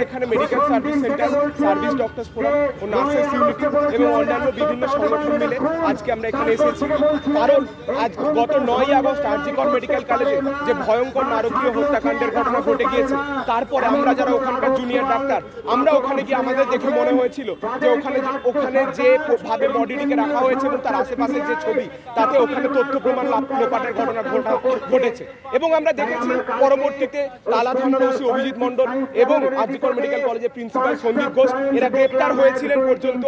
এখানে medical service centre service doctors forum ও nurses unity এবং অন্যান্য বিভিন্ন সংগঠন মিলে আজকে আমরা এখানে এসেছি। কারণ আজ গত নয় আগস্ট আরজিকর মেডিকেল কলেজে যে ভয়ঙ্কর নারকীয় হত্যাকাণ্ডের ঘটনা ঘটে গিয়েছে তারপরে আমরা যারা ওখানকার জুনিয়র ডাক্তার আমরা ওখানে গিয়ে আমাদের দেখে মনে হয়েছিল যে ওখানে ওখানে যে ভাবে বডিটিকে রাখা হয়েছে এবং তার আশেপাশে যে ছবি তাতে ওখানে তথ্য প্রমাণ লাপ- লোপাটের ঘটনা ঘটা ঘটেছে। এবং আমরা দেখেছি পরবর্তীতে তালা থানার ওসি অভিজিৎ মণ্ডল এবং আরজিকর মেডিকেল কলেজের প্রিন্সিপাল সন্দীপ ঘোষ এরা গ্রেপ্তার হয়েছিলেন পর্যন্ত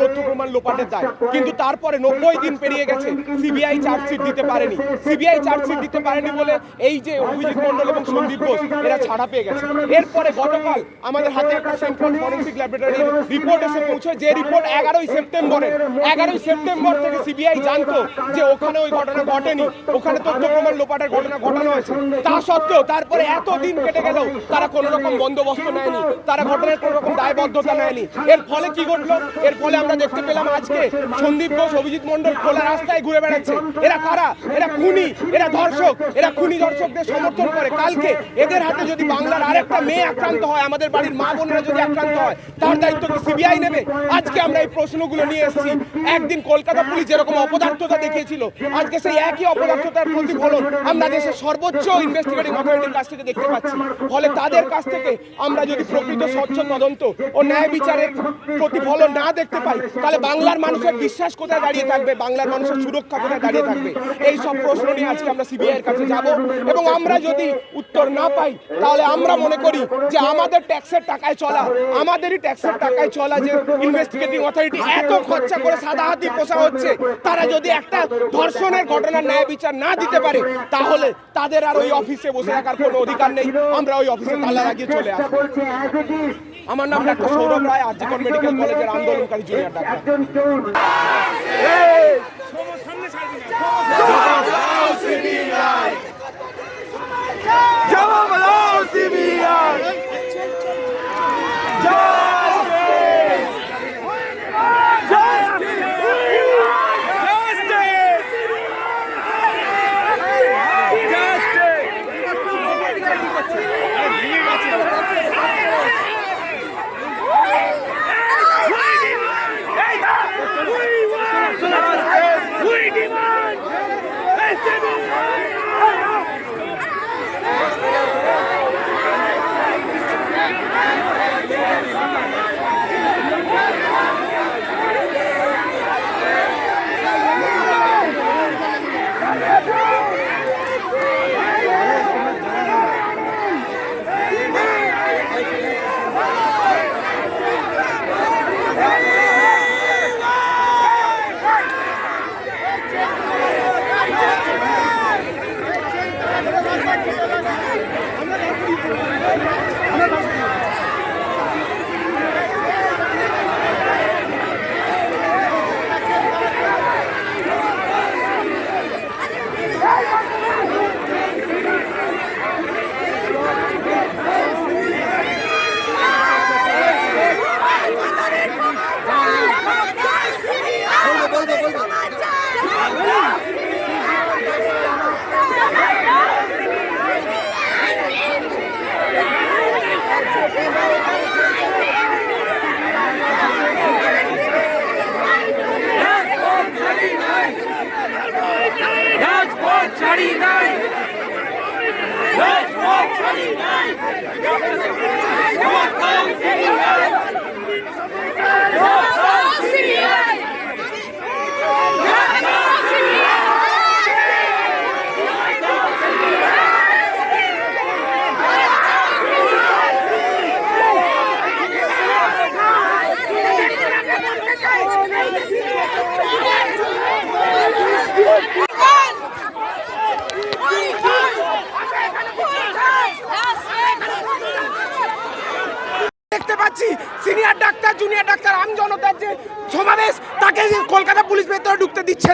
তথ্য প্রমাণ লোপাটের দায়। কিন্তু তারপরে নব্বই দিন পেরিয়ে গেছে সিবিআই চার্জশিট দিতে পারেনি। সিবিআই চার্জশিট দিতে পারেনি বলে এই যে অভিজিৎ মণ্ডল এবং সন্দীপ ঘোষ এরা ছাড়া পেয়ে গেছে। এরপরে গতকাল আমাদের হাতে একটা সেন্ট্রাল ফরেন্সিক ল্যাবরেটরি রিপোর্ট এসে পৌঁছয় যে রিপোর্ট এগারোই সেপ্টেম্বরে এগারোই সেপ্টেম্বর থেকে সিবিআই জানতো যে ওখানে ওই ঘটনা ঘটেনি ওখানে তথ্য প্রমাণ লোপাটের ঘটনা ঘটানো হয়েছে। তা সত্ত্বেও তারপরে এত দিন কেটে গেলেও তারা কোনো রকম বন্দোবস্ত নেয়নি। তারা ঘটনার কোনো রকম দায়বদ্ধতা নেয়নি। এর ফলে কি ঘটলো? এর ফলে আমরা দেখতে পেলাম আজকে সন্দীপ ঘোষ, অভিজিৎ মণ্ডল খোলা রাস্তায় ঘুরে বেড়াচ্ছে। এরা কারা? এরা খুনি, এরা ধর্ষক। এরা খুনি ধর্ষকদের সমর্থন করে। কালকে এদের হাতে যদি বাংলার আরেকটা মেয়ে আক্রান্ত হয়, আমাদের বাড়ির মা বোনেরা যদি আক্রান্ত হয়, তার দায়িত্ব কি সিবিআই নেবে? আজকে আমরা এই প্রশ্নগুলো নিয়ে এসেছি। একদিন কলকাতা পুলিশ যেরকম অপদার্থতা দেখিয়েছিল, আজকে সেই একই অপদার্থতার প্রতিফলন আমরা দেশের সর্বোচ্চ ইনভেস্টিগেটিং অথরিটির কাছ থেকে দেখতে পাচ্ছি। ফলে তাদের কাছ থেকে আমরা যদি প্রকৃত স্বচ্ছ তদন্ত ও ন্যায় বিচারের প্রতিফলন না দেখতে পাই, তাহলে বাংলার মানুষের বিশ্বাস কোথায় দাঁড়িয়ে থাকবে? বাংলার মানুষের সুরক্ষা কোথায় দাঁড়িয়ে থাকবে? এই সব প্রশ্ন নিয়ে আজকে আমরা সিবিআই এর কাছে যাব এবং আমরা যদি উত্তর না পাই, তাহলে আমরা মনে করি যে আমাদের ট্যাক্সের টাকায় চলা, আমাদেরই ট্যাক্সের টাকায় চলা যে ইনভেস্টিগেটিং অথরিটি এত খরচা করে সাদা হাতি পোষা হচ্ছে, তারা যদি একটা ধর্ষণের ঘটনার ন্যায় বিচার না দিতে পারে, তাহলে তাদের আর ওই অফিসে বসে থাকার কোনো অধিকার নেই। আমরা ওই অফিসে তালা লাগিয়ে চলে আসব। আমার নাম ডাক্তার সৌরভ রায় আরজিকর মেডিকেল কলেজের আন্দোলনকারী জুনিয়র ডাক্তার।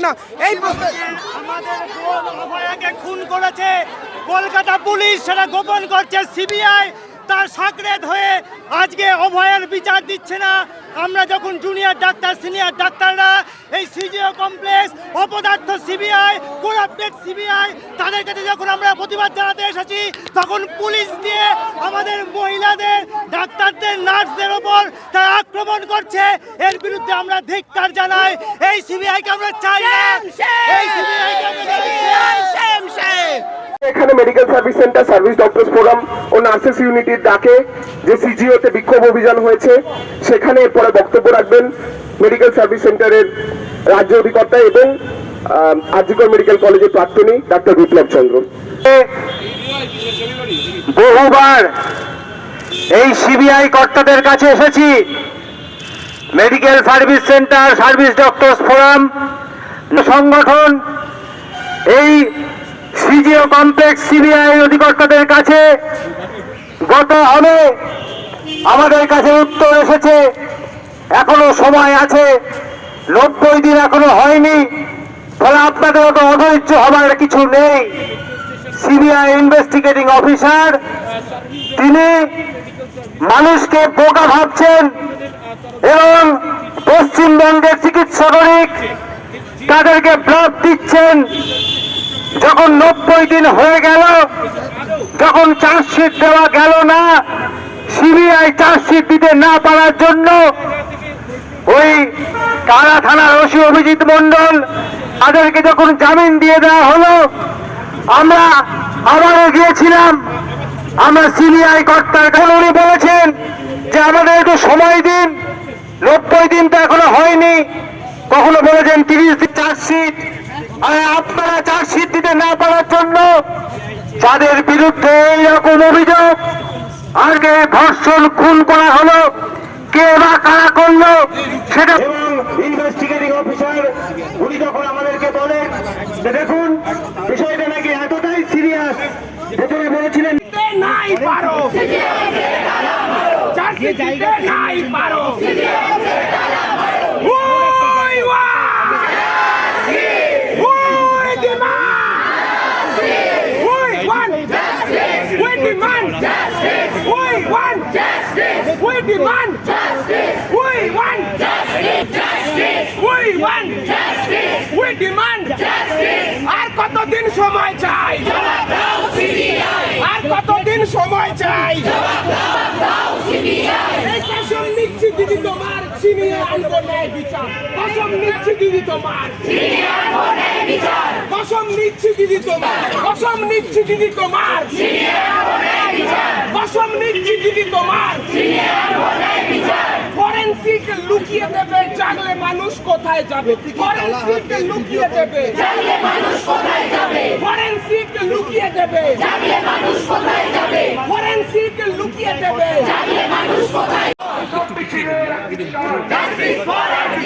না, এই আমাদের খুন করেছে। কলকাতা পুলিশ সেটা গোপন করছে সিবিআই। তার সাকরেদ হয়ে আজকে অভয়ের বিচার দিচ্ছে না। আমরা যখন জুনিয়র ডাক্তার সিনিয়র ডাক্তাররা এই সিজিও কমপ্লেক্স অপদার্থ সিবিআই কোরাপ্টেড সিবিআই তাদের কাছে যখন আমরা প্রতিবাদ জানাতে এসেছি তখন পুলিশ দিয়ে আমাদের মহিলাদের ডাক্তারদের নার্সদের ওপর তারা আক্রমণ করছে। এর বিরুদ্ধে আমরা ধিক্কার জানাই। এই সিবিআইকে আমরা চাই না। এই সিবিআইকে আমরা চাই না। এখানে medical service centre service doctors forum ও নার্সেস ইউনিটির ডাকে, যে সিজিওতে বিক্ষোভ অভিযান হয়েছে, সেখানে এরপরে বক্তব্য রাখবেন মেডিকেল সার্ভিস সেন্টারের রাজ্য অধিকর্তা এবং আরজিকর মেডিকেল কলেজের প্রাক্তনী ডাক্তার বিপ্লব চন্দ্র। বহুবার এই সিবিআই কর্তাদের কাছে এসেছি। Medical service centre service doctors forum সংগঠন, এই সিজিও কমপ্লেক্স সিবিআই অধিকর্তাদের কাছে গত হবে আমাদের কাছে উত্তর এসেছে, এখনও সময় আছে, নব্বই দিন এখনও হয়নি, ফলে আপনাদের অত অধৈর্য হবার কিছু নেই। সিবিআই ইনভেস্টিগেটিং অফিসার, তিনি মানুষকে বোকা ভাবছেন এবং পশ্চিমবঙ্গের চিকিৎসকরিক তাদেরকে ব্লক দিচ্ছেন। যখন নব্বই দিন হয়ে গেল, যখন চার্জশিট দেওয়া গেল না, সিবিআই চার্জশিট দিতে না পারার জন্য ওই কারা থানার ওসি অভিজিৎ মন্ডল তাদেরকে যখন জামিন দিয়ে দেওয়া হলো, আমরা আবারও গিয়েছিলাম। আমরা সিবিআই কর্তার কাছে উনি বলেছেন যে আমাদের একটু সময় দিন। নব্বই দিন তো এখনও হয়নি। কখনো বলেছেন তিরিশ দিন চার্জশিট। আপনারা চার্জশিট দিতে না পারার জন্য যাদের বিরুদ্ধে এইরকম অভিযোগ আগে ধর্ষণ খুন করা হলো কে বা কারা করল সেটা এবং ইনভেস্টিগেটিং অফিসার উনি যখন আমাদেরকে বলেন যে দেখুন বিষয়টা নাকি এতটাই সিরিয়াস প্রথমে বলেছিলেন নাই পারো। নাই পারো ওই ওয়া ওই ডিমান্ড ওই ওয়ান ওই ডিমান্ড ওই ওয়ান ওই ডিমান্ড ওই ওয়ান ওই ওয়ান ওই ডিমান্ড আর কতদিন সময় চাই? আর কতদিন সময় চাই? এই কসম নিচ্ছি দিদি তোমার, ছিনিয়ে আনব ন্যায় বিচার। কসম নিচ্ছি দিদি তোমার। কসম নিচ্ছি দিদি তোমার। কসম নিচ্ছি দিদি তোমার। কসম নিচ্ছি দিদি তোমার। ফরেন্সিক লুকিয়ে দেবে জাগলে মানুষ কোথায় যাবে? ফরেন্সিক লুকিয়ে দেবে। জাগলে মানুষ কোথায় যাবে? ফরেন্সিক লুকিয়ে দেবে। জাগলে মানুষ কোথায় যাবে? ফরেন্সিক লুকিয়ে দেবে। জাগলে মানুষ কোথায়!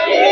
Happy